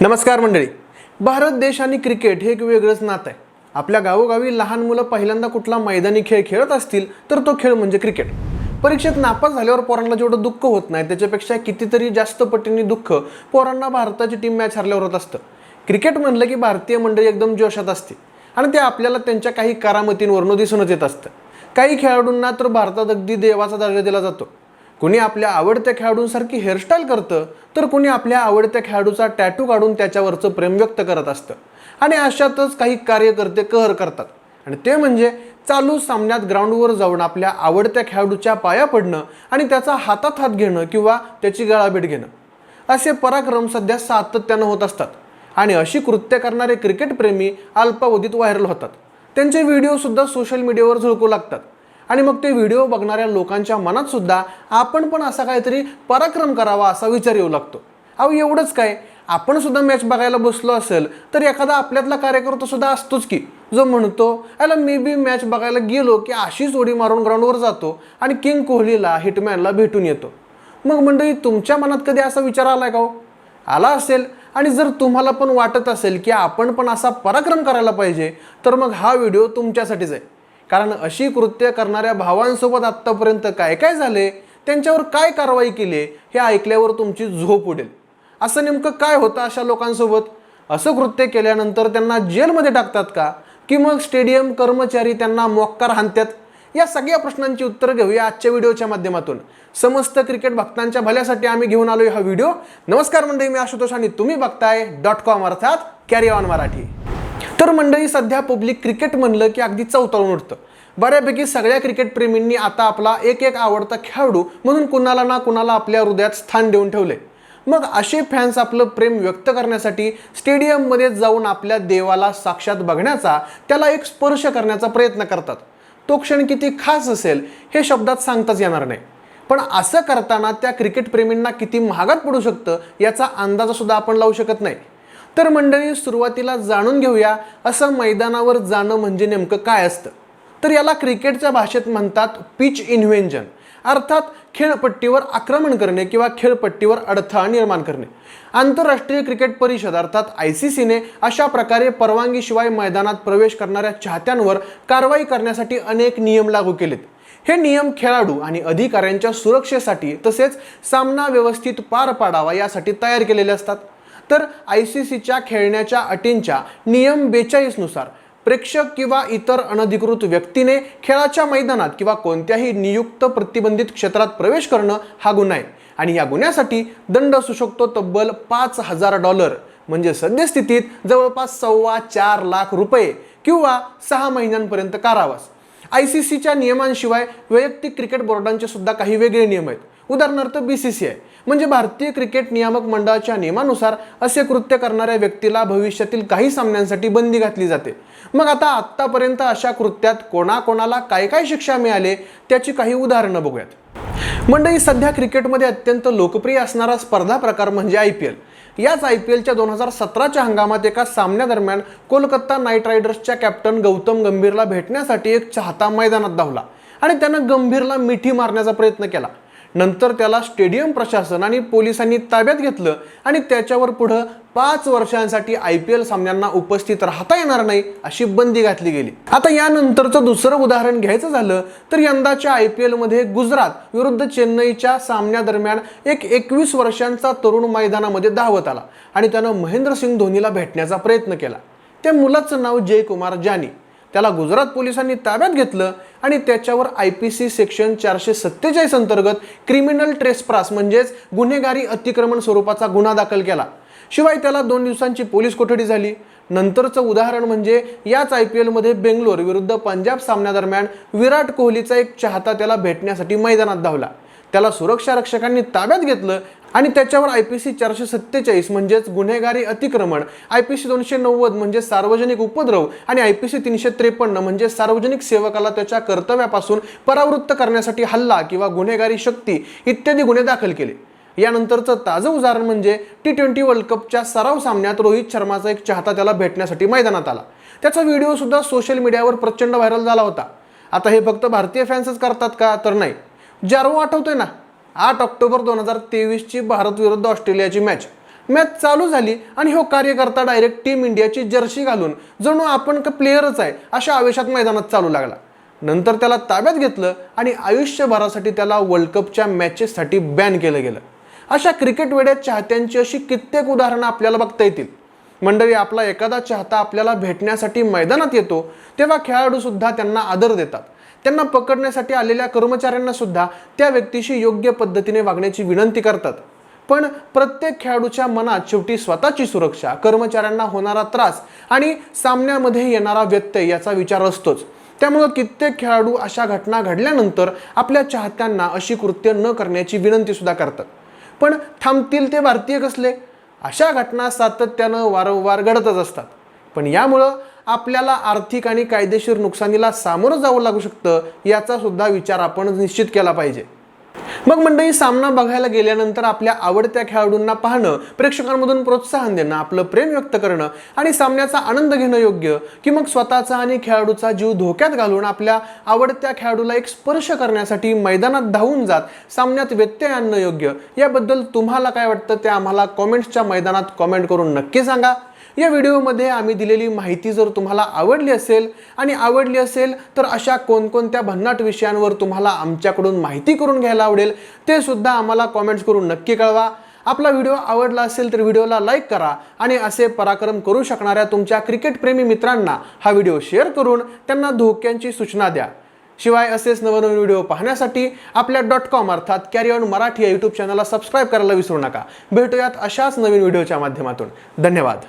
नमस्कार मंडळी. भारत देश आणि क्रिकेट हे एक वेगळंच नातं आहे. आपल्या गावोगावी लहान मुलं पहिल्यांदा कुठला मैदानी खेळ खेळत असतील तर तो खेळ म्हणजे क्रिकेट. परीक्षेत नापास झाल्यावर पोरांना जेवढं दुःख होत नाही त्याच्यापेक्षा कितीतरी जास्त पटीने दुःख पोरांना भारताची टीम मॅच हरल्यावर होत असतं. क्रिकेट म्हणलं की भारतीय मंडळी एकदम जोशात असते. आणि ते आपल्याला त्यांच्या काही करामतींवरून दिसूनच येत असतं. काही खेळाडूंना तर भारतात अगदी देवाचा दर्जा दिला जातो. कुणी आपल्या आवडत्या खेळाडूंसारखी हेअरस्टाईल करतं तर कुणी आपल्या आवडत्या खेळाडूचा टॅटू काढून त्याच्यावरचं प्रेम व्यक्त करत असतं. आणि अशातच काही कार्यकर्ते कहर करतात. आणि ते म्हणजे चालू सामन्यात ग्राउंडवर जाऊन आपल्या आवडत्या खेळाडूच्या पाया पडणं आणि त्याचा हातात हात घेणं किंवा त्याची गळाभेट घेणं. असे पराक्रम सध्या सातत्यानं होत असतात. आणि अशी कृत्य करणारे क्रिकेटप्रेमी अल्पावधीत व्हायरल होतात. त्यांचे व्हिडिओसुद्धा सोशल मीडियावर झळकू लागतात. आणि मग ते व्हिडिओ बघणाऱ्या लोकांच्या मनात सुद्धा आपण पण असा काहीतरी पराक्रम करावा असा विचार येऊ लागतो. अहो एवढंच काय? आपण सुद्धा मॅच बघायला बसलो असेल तर एखादा आपल्यातला कार्यकर्ता सुद्धा असतोच की जो म्हणतो याला मी बी मॅच बघायला गेलो की अशीच उडी मारून ग्राउंडवर जातो आणि किंग कोहलीला हिटमॅनला भेटून येतो. मग मंडळी तुमच्या मनात कधी असा विचार आलाय का हो? आला असेल. आणि जर तुम्हाला पण वाटत असेल की आपण पण असा पराक्रम करायला पाहिजे तर मग हा व्हिडिओ तुमच्यासाठीच आहे. कारण अशी कृत्य करणाऱ्या भावांसोबत आत्तापर्यंत काय काय झाले? त्यांच्यावर काय कारवाई केली? हे ऐकल्यावर तुमची झोप उडेल. असं नेमकं काय होतं अशा लोकांसोबत? असं कृत्य केल्यानंतर त्यांना जेलमध्ये टाकतात का? की मग स्टेडियम कर्मचारी त्यांना मोक्कार हाणतात? या सगळ्या प्रश्नांची उत्तरं घेऊया आजच्या व्हिडिओच्या माध्यमातून. समस्त क्रिकेट भक्तांच्या भल्यासाठी आम्ही घेऊन आलो हा व्हिडिओ. नमस्कार मंडळी मी आशुतोष आणि तुम्ही बघताय डॉट कॉम अर्थात कॅरी ऑन मराठी. तर मंडळी सध्या पब्लिक क्रिकेट म्हणलं की अगदी चौताळून उठतं. बऱ्यापैकी सगळ्या क्रिकेट प्रेमींनी आता आपला एक एक आवडता खेळाडू म्हणून कुणाला ना कुणाला आपल्या हृदयात स्थान देऊन ठेवले. मग असे फॅन्स आपलं प्रेम व्यक्त करण्यासाठी स्टेडियममध्ये जाऊन आपल्या देवाला साक्षात बघण्याचा त्याला एक स्पर्श करण्याचा प्रयत्न करतात. तो क्षण किती खास असेल हे शब्दात सांगताच येणार नाही. पण असं करताना त्या क्रिकेटप्रेमींना किती महागात पडू शकतं याचा अंदाजसुद्धा आपण लावू शकत नाही. तर मंडळी सुरुवातीला जाणून घेऊया असं मैदानावर जाणं म्हणजे नेमकं काय असतं. तर याला क्रिकेटच्या भाषेत म्हणतात पिच इन्व्हेंजन अर्थात खेळपट्टीवर आक्रमण करणे किंवा खेळपट्टीवर अडथळा निर्माण करणे. आंतरराष्ट्रीय क्रिकेट परिषद अर्थात आय सी सीने अशा प्रकारे परवानगीशिवाय मैदानात प्रवेश करणाऱ्या चाहत्यांवर कारवाई करण्यासाठी अनेक नियम लागू केलेत. हे नियम खेळाडू आणि अधिकाऱ्यांच्या सुरक्षेसाठी तसेच सामना व्यवस्थित पार पाडावा यासाठी तयार केलेले असतात. तर आय सी सीच्या खेळण्याच्या अटींच्या नियम बेचाळीसनुसार प्रेक्षक किंवा इतर अनधिकृत व्यक्तीने खेळाच्या मैदानात किंवा कोणत्याही नियुक्त प्रतिबंधित क्षेत्रात प्रवेश करणं हा गुन्हा आहे. आणि या गुन्ह्यासाठी दंड असू शकतो तब्बल पाच हजार डॉलर म्हणजे सद्यस्थितीत जवळपास सव्वा चार लाख रुपये किंवा सहा महिन्यांपर्यंत कारावास. आय सी सीच्या नियमांशिवाय वैयक्तिक क्रिकेट बोर्डांचे सुद्धा काही वेगळे नियम आहेत. उदाहरणार्थ बी सी सी आय म्हणजे भारतीय क्रिकेट नियामक मंडळाच्या नियमानुसार असे कृत्य करणाऱ्या व्यक्तीला भविष्यातील काही सामन्यांसाठी बंदी घातली जाते. मग आता आत्तापर्यंत अशा कृत्यात कोणाकोणाला काय काय शिक्षा मिळाले त्याची काही उदाहरणं बघूयात. मंडळी सध्या क्रिकेटमध्ये अत्यंत लोकप्रिय असणारा स्पर्धा प्रकार म्हणजे आय पी एल. याच आय पी एलच्या दोन हजार सतराच्या हंगामात एका सामन्यादरम्यान कोलकाता नाईट रायडर्सच्या कॅप्टन गौतम गंभीरला भेटण्यासाठी एक चाहता मैदानात धावला आणि त्यानं गंभीरला मिठी मारण्याचा प्रयत्न केला. नंतर त्याला स्टेडियम प्रशासन आणि पोलिसांनी ताब्यात घेतलं आणि त्याच्यावर पुढं पाच वर्षांसाठी आय पी एल सामन्यांना उपस्थित राहता येणार नाही अशी बंदी घातली गेली. आता यानंतरचं दुसरं उदाहरण घ्यायचं झालं तर यंदाच्या आय पी एलमध्ये गुजरात विरुद्ध चेन्नईच्या सामन्यादरम्यान एक एकवीस वर्षांचा तरुण मैदानामध्ये धावत आला आणि त्यानं महेंद्रसिंग धोनीला भेटण्याचा प्रयत्न केला. त्या मुलाचं नाव जयकुमार जानी. त्याला गुजरात पोलिसांनी ताब्यात घेतलं आणि त्याच्यावर आय पी सी सेक्शन चारशे सत्तेचाळीस अंतर्गत क्रिमिनल ट्रेसप्रास म्हणजेच गुन्हेगारी अतिक्रमण स्वरूपाचा गुन्हा दाखल केला. शिवाय त्याला दोन दिवसांची पोलीस कोठडी झाली. नंतरचं उदाहरण म्हणजे याच आय पी एलमध्ये बेंगलोर विरुद्ध पंजाब सामन्यादरम्यान विराट कोहलीचा एक चाहता त्याला भेटण्यासाठी मैदानात धावला. त्याला सुरक्षा रक्षकांनी ताब्यात घेतलं आणि त्याच्यावर आय पी सी चारशे सत्तेचाळीस म्हणजेच गुन्हेगारी अतिक्रमण आय पी सी दोनशे नव्वद म्हणजे सार्वजनिक उपद्रव आणि आय पी सी तीनशे त्रेपन्न म्हणजे सार्वजनिक सेवकाला त्याच्या कर्तव्यापासून परावृत्त करण्यासाठी हल्ला किंवा गुन्हेगारी शक्ती इत्यादी गुन्हे दाखल केले. यानंतरचं ताजं उदाहरण म्हणजे टी ट्वेंटी वर्ल्ड कपच्या सराव सामन्यात रोहित शर्माचा एक चाहता त्याला भेटण्यासाठी मैदानात आला. त्याचा व्हिडिओ सुद्धा सोशल मीडियावर प्रचंड व्हायरल झाला होता. आता हे फक्त भारतीय फॅन्सच करतात का? तर नाही. जारो आठवतोय ना? आठ ऑक्टोबर दोन हजार तेवीसची भारत विरुद्ध ऑस्ट्रेलियाची मॅच मॅच चालू झाली आणि हो कार्यकर्ता डायरेक्ट टीम इंडियाची जर्सी घालून जणू आपण का प्लेयरच आहे अशा आवेशात मैदानात चालू लागला. नंतर त्याला ताब्यात घेतलं आणि आयुष्यभरासाठी त्याला वर्ल्ड कपच्या मॅचेससाठी बॅन केलं गेलं. अशा क्रिकेट वेड्या चाहत्यांची अशी कित्येक उदाहरणं आपल्याला बघता येतील. मंडळी आपला एखादा चाहता आपल्याला भेटण्यासाठी मैदानात येतो तेव्हा खेळाडूसुद्धा त्यांना आदर देतात. त्यांना पकडण्यासाठी आलेल्या कर्मचाऱ्यांना सुद्धा त्या व्यक्तीशी योग्य पद्धतीने वागण्याची विनंती करतात. पण प्रत्येक खेळाडूच्या मनात शेवटी स्वतःची सुरक्षा कर्मचाऱ्यांना होणारा त्रास आणि सामन्यामध्ये येणारा व्यत्यय याचा विचार असतोच. त्यामुळं कित्येक खेळाडू अशा घटना घडल्यानंतर आपल्या चाहत्यांना अशी कृत्य न करण्याची विनंती सुद्धा करतात. पण थांबतील ते भारतीय कसले? अशा घटना सातत्यानं वारंवार घडतच असतात. पण यामुळं आपल्याला आर्थिक आणि कायदेशीर नुकसानीला सामोरं जावं लागू शकतं याचा सुद्धा विचार आपण निश्चित केला पाहिजे. मग मंडळी सामना बघायला गेल्यानंतर आपल्या आवडत्या खेळाडूंना पाहणं प्रेक्षकांमधून प्रोत्साहन देणं आपलं प्रेम व्यक्त करणं आणि सामन्याचा आनंद घेणं योग्य की मग स्वतःचा आणि खेळाडूचा जीव धोक्यात घालून आपल्या आवडत्या खेळाडूला एक स्पर्श करण्यासाठी मैदानात धावून जात सामन्यात व्यत्यय आणणं योग्य याबद्दल तुम्हाला काय वाटतं ते आम्हाला कॉमेंट्सच्या मैदानात कॉमेंट करून नक्की सांगा. या व्हिडिओमध्ये आम्ही दिलेली माहिती जर तुम्हाला आवडली असेल आणि आवडली असेल तर अशा कोणकोणत्या भन्नाट विषयांवर तुम्हाला आमच्याकडून माहिती करून घ्यायला आवडेल ते सुद्धा आम्हाला कॉमेंट्स करून नक्की कळवा. आपला व्हिडिओ आवडला असेल तर व्हिडिओला लाईक करा आणि असे पराक्रम करू शकणाऱ्या तुमच्या क्रिकेटप्रेमी मित्रांना हा व्हिडिओ शेअर करून त्यांना धोक्यांची सूचना द्या. शिवाय असेच नवनवीन व्हिडिओ पाहण्यासाठी आपल्या डॉट कॉम अर्थात कॅरी ऑन मराठी या यूट्यूब चॅनलला सबस्क्राईब करायला विसरू नका. भेटूयात अशाच नवीन व्हिडिओच्या माध्यमातून. धन्यवाद.